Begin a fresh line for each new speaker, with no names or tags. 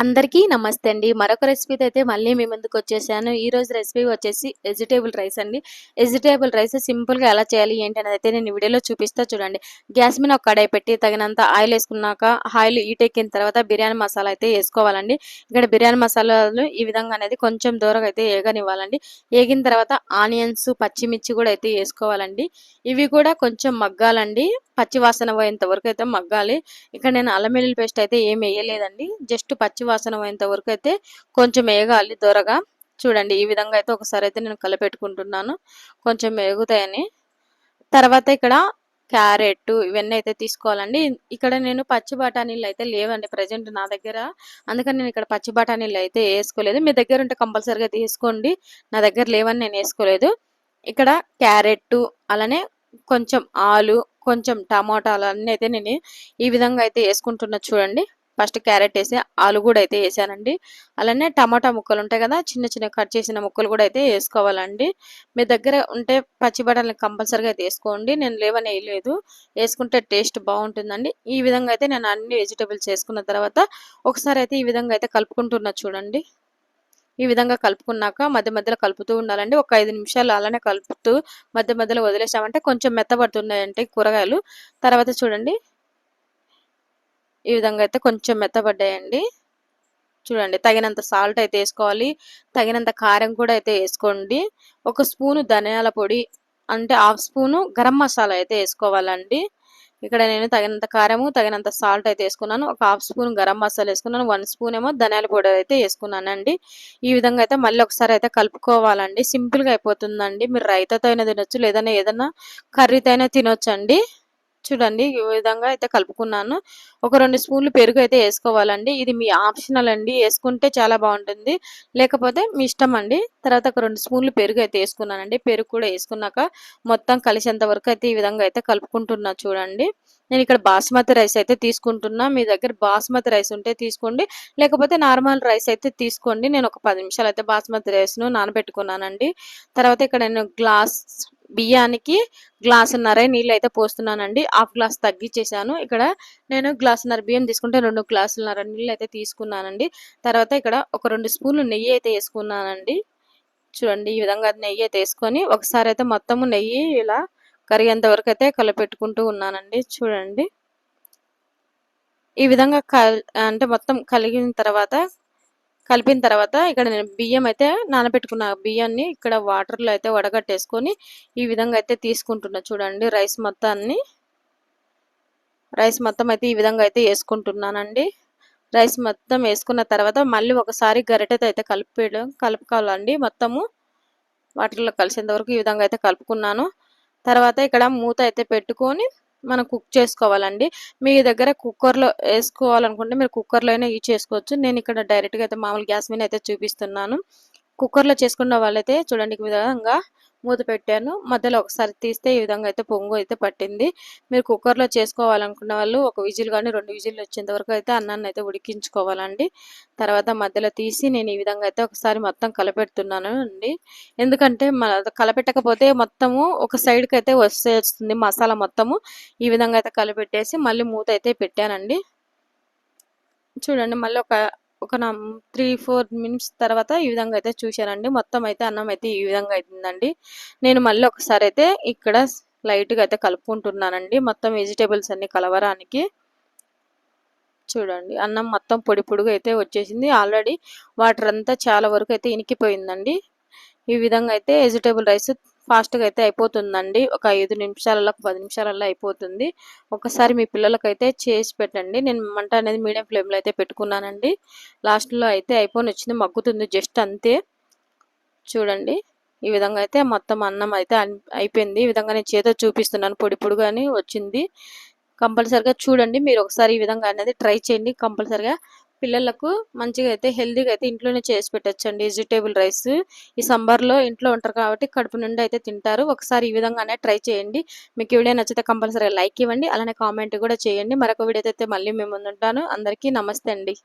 అందరికీ నమస్తే అండి. మరొక రెసిపీతో అయితే మళ్ళీ మీ ముందుకు వచ్చేసాను. ఈ రోజు రెసిపీ వచ్చేసి వెజిటేబుల్ రైస్ అండి. వెజిటేబుల్ రైస్ సింపుల్గా ఎలా చేయాలి ఏంటి అనేది అయితే నేను వీడియోలో చూపిస్తా చూడండి. గ్యాస్ మీద ఒక కడాయి పెట్టి తగినంత ఆయిల్ వేసుకున్నాక ఆయిల్ ఈటెక్కిన తర్వాత బిర్యానీ మసాలా అయితే వేసుకోవాలండి. ఇక్కడ బిర్యానీ మసాలాలు ఈ విధంగా అనేది కొంచెం దూరంగా అయితే ఏగనివ్వాలండి. ఏగిన తర్వాత ఆనియన్స్ పచ్చిమిర్చి కూడా అయితే వేసుకోవాలండి. ఇవి కూడా కొంచెం మగ్గాలండి. పచ్చి వాసన పోయేంత వరకు అయితే మగ్గాలి. ఇక్కడ నేను అల్లం వెల్లుల్లి పేస్ట్ అయితే ఏం వేయలేదండి. జస్ట్ పచ్చి వాసన పోయేంత వరకు అయితే కొంచెం వేగాలి దొరగా చూడండి. ఈ విధంగా అయితే ఒకసారి అయితే నేను కలపెట్టుకుంటున్నాను. కొంచెం వేగుతాయని తర్వాత ఇక్కడ క్యారెట్ ఇవన్నీ అయితే తీసుకోవాలండి. ఇక్కడ నేను పచ్చి బఠానీలు అయితే లేవండి ప్రజెంట్ నా దగ్గర. అందుకని నేను ఇక్కడ పచ్చి బఠానీలు అయితే వేసుకోలేదు. మీ దగ్గర ఉంటే కంపల్సరీగా తీసుకోండి. నా దగ్గర లేవని నేను వేసుకోలేదు. ఇక్కడ క్యారెట్ అలానే కొంచెం ఆలు కొంచెం టమాటాలు అన్నీ అయితే నేను ఈ విధంగా అయితే వేసుకుంటున్నా చూడండి. ఫస్ట్ క్యారెట్ వేసి ఆలు కూడా అయితే వేసానండి. అలానే టమాటా ముక్కలు ఉంటాయి కదా చిన్న చిన్న కట్ చేసిన ముక్కలు కూడా అయితే వేసుకోవాలండి. మీ దగ్గర ఉంటే పచ్చి బఠాలు కంపల్సరీగా అయితే వేసుకోండి. నేను లేవని వేయలేదు వేసుకుంటే టేస్ట్ బాగుంటుందండి. ఈ విధంగా అయితే నేను అన్ని వెజిటేబుల్స్ వేసుకున్న తర్వాత ఒకసారి అయితే ఈ విధంగా అయితే కలుపుకుంటున్నా చూడండి. ఈ విధంగా కలుపుకున్నాక మధ్య మధ్యలో కలుపుతూ ఉండాలండి. ఒక ఐదు నిమిషాలు అలానే కలుపుతూ మధ్య మధ్యలో వదిలేసామంటే కొంచెం మెత్తబడుతున్నాయంటే కూరగాయలు. తర్వాత చూడండి. ఈ విధంగా అయితే కొంచెం మెత్తబడ్డాయండి. చూడండి తగినంత సాల్ట్ అయితే వేసుకోవాలి. తగినంత కారం కూడా అయితే వేసుకోండి. ఒక స్పూను ధనియాల పొడి అంటే హాఫ్ స్పూను గరం మసాలా అయితే వేసుకోవాలండి. ఇక్కడ నేను తగినంత కారము తగినంత సాల్ట్ అయితే వేసుకున్నాను. ఒక హాఫ్ స్పూన్ గరం మసాలా వేసుకున్నాను. వన్ స్పూన్ ఏమో ధనియాల పొడి అయితే వేసుకున్నానండి. ఈ విధంగా అయితే మళ్ళీ ఒకసారి అయితే కలుపుకోవాలండి. సింపుల్గా అయిపోతుందండి. మీరు రైతాతో అయినా తినొచ్చు లేదన్నా ఏదైనా కర్రీతో అయినా తినొచ్చండి. చూడండి ఈ విధంగా అయితే కలుపుకున్నాను. ఒక రెండు స్పూన్లు పెరుగు అయితే వేసుకోవాలండి. ఇది మీ ఆప్షనల్ అండి. వేసుకుంటే చాలా బాగుంటుంది. లేకపోతే మీ ఇష్టం అండి. తర్వాత ఒక రెండు స్పూన్లు పెరుగు అయితే వేసుకున్నానండి. పెరుగు కూడా వేసుకున్నాక మొత్తం కలిసేంత వరకు అయితే ఈ విధంగా అయితే కలుపుకుంటున్నా చూడండి. నేను ఇక్కడ బాస్మతి రైస్ అయితే తీసుకుంటున్నా. మీ దగ్గర బాస్మతి రైస్ ఉంటే తీసుకోండి. లేకపోతే నార్మల్ రైస్ అయితే తీసుకోండి. నేను ఒక పది నిమిషాలు అయితే బాస్మతి రైస్ను నానబెట్టుకున్నానండి. తర్వాత ఇక్కడ నేను గ్లాస్ బియ్యానికి గ్లాసున్నర నీళ్ళు అయితే పోస్తున్నానండి. హాఫ్ గ్లాస్ తగ్గించేసాను ఇక్కడ నేను గ్లాసున్నర బియ్యం తీసుకుంటే రెండు గ్లాసులన్నర నీళ్ళు అయితే తీసుకున్నానండి. తర్వాత ఇక్కడ ఒక రెండు స్పూన్లు నెయ్యి అయితే వేసుకున్నానండి. చూడండి ఈ విధంగా నెయ్యి అయితే వేసుకొని ఒకసారి అయితే మొత్తము నెయ్యి ఇలా కరిగేంత వరకు అయితే కలపెట్టుకుంటూ ఉన్నానండి. చూడండి. ఈ విధంగా అంటే మొత్తం కలిగిన తర్వాత కలిపిన తర్వాత ఇక్కడ నేను బియ్యం అయితే నానబెట్టుకున్న బియ్యాన్ని ఇక్కడ వాటర్లో అయితే వడగట్టేసుకొని ఈ విధంగా అయితే తీసుకుంటున్నా. చూడండి రైస్ మొత్తాన్ని. రైస్ మొత్తం అయితే ఈ విధంగా అయితే వేసుకుంటున్నానండి. రైస్ మొత్తం వేసుకున్న తర్వాత మళ్ళీ ఒకసారి గరిటెతో అయితే కలిపేయడం కలుపుకోవాలండి. మొత్తము వాటర్లో కలిసేంత వరకు ఈ విధంగా అయితే కలుపుకున్నాను. తర్వాత ఇక్కడ మూత అయితే పెట్టుకొని మనం కుక్ చేసుకోవాలండి. మీ దగ్గర కుక్కర్లో వేసుకోవాలనుకుంటే మీరు కుక్కర్లో అయినా యూజ్ చేసుకోవచ్చు. నేను ఇక్కడ డైరెక్ట్గా అయితే మామూలు గ్యాస్ మీద అయితే చూపిస్తున్నాను. కుక్కర్లో చేసుకున్న వాళ్ళైతే చూడండి విధంగా మూత పెట్టాను. మధ్యలో ఒకసారి తీస్తే ఈ విధంగా అయితే పొంగు అయితే పట్టింది. మీరు కుక్కర్లో చేసుకోవాలనుకున్న వాళ్ళు ఒక విజిల్ కానీ రెండు విజిల్ వచ్చేంత వరకు అయితే అన్నాన్ని అయితే ఉడికించుకోవాలండి. తర్వాత మధ్యలో తీసి నేను ఈ విధంగా అయితే ఒకసారి మొత్తం కలపెడుతున్నాను అండి. ఎందుకంటే కలపెట్టకపోతే మొత్తము ఒక సైడ్కి అయితే వస్తుంది మసాలా మొత్తము. ఈ విధంగా అయితే కలపెట్టేసి మళ్ళీ మూత అయితే పెట్టానండి. చూడండి మళ్ళీ ఒక ఒక త్రీ ఫోర్ మినిట్స్ తర్వాత ఈ విధంగా అయితే చూశానండి. మొత్తం అయితే అన్నం అయితే ఈ విధంగా అవుతుందండి నేను మళ్ళీ ఒకసారి అయితే ఇక్కడ లైట్గా అయితే కలుపుకుంటున్నానండి. మొత్తం వెజిటేబుల్స్ అన్ని కలవరానికి. చూడండి అన్నం మొత్తం పొడి పొడిగా అయితే వచ్చేసింది. ఆల్రెడీ వాటర్ అంతా చాలా వరకు అయితే ఇనికిపోయిందండి. ఈ విధంగా అయితే వెజిటేబుల్ రైస్ ఫాస్ట్గా అయితే అయిపోతుందండి. ఒక ఐదు నిమిషాలలో ఒక పది నిమిషాలలో అయిపోతుంది. ఒకసారి మీ పిల్లలకైతే చేసి పెట్టండి. నేను మంట అనేది మీడియం ఫ్లేమ్లో అయితే పెట్టుకున్నానండి. లాస్ట్లో అయితే అయిపోయి వచ్చింది మగ్గుతుంది జస్ట్ అంతే. చూడండి ఈ విధంగా అయితే మొత్తం అన్నం అయితే అయిపోయింది. ఈ విధంగా నేను చేతో చూపిస్తున్నాను. పొడి పొడిగాని వచ్చింది. కంపల్సరిగా చూడండి మీరు ఒకసారి ఈ విధంగా అనేది ట్రై చేయండి. కంపల్సరిగా పిల్లలకు మంచిగా అయితే హెల్దీగా అయితే ఇంట్లోనే చేసి పెట్టచ్చండి. వెజిటేబుల్ రైస్ ఈ సంబర్లో ఇంట్లో ఉంటారు కాబట్టి కడుపు నుండి అయితే తింటారు. ఒకసారి ఈ విధంగానే ట్రై చేయండి. మీకు వీడియో నచ్చితే కంపల్సరీ లైక్ ఇవ్వండి. అలానే కామెంట్ కూడా చేయండి. మరొక వీడియో అయితే మళ్ళీ మేము ముందుంటాను. అందరికీ నమస్తే అండి.